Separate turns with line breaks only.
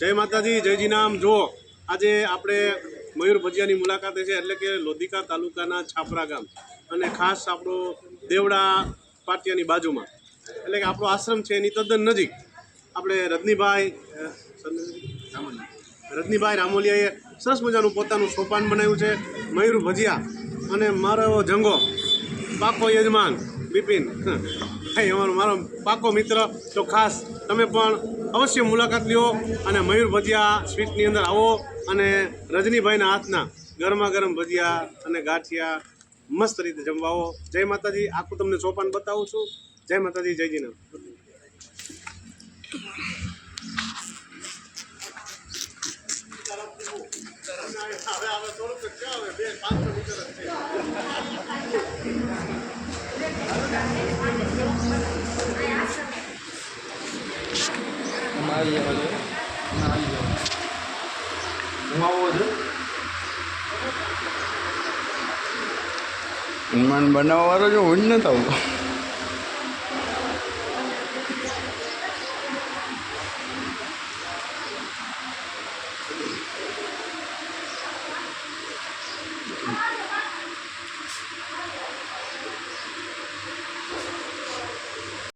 જય માતાજી, જય જીનામ. જુઓ, આજે આપણે મયુર ભજીયાની મુલાકાતે છે એટલે કે લોધિકા તાલુકાના છાપરા ગામ અને ખાસ આપણો દેવડા પાટિયાની બાજુમાં. એટલે કે આપણો આશ્રમ છે એની તદ્દન નજીક. આપણે રજનીભાઈ રજનીભાઈ રામોલિયાએ સરસ મજાનું પોતાનું સોપાન બનાવ્યું છે, મયુર ભજીયા અને મારો જંગો, પાકો યજમાન બિપિન. ભાઈ, અમારો, મારો પાકો મિત્ર. તો ખાસ તમે પણ અવશ્ય મુલાકાત લ્યો અને મયુર ભજીયા સ્વીટની અંદર આવો અને રજનીભાઈના હાથના ગરમા ગરમ ભજીયા અને ગાંઠિયા મસ્ત રીતે જમવાઓ જય માતાજી, આખું તમને ચોપાન બતાવું છું. જય માતાજી, જય જીના.
આવી જવા દો આવી
બનાવવા વાળો જો હોય જ ન થવું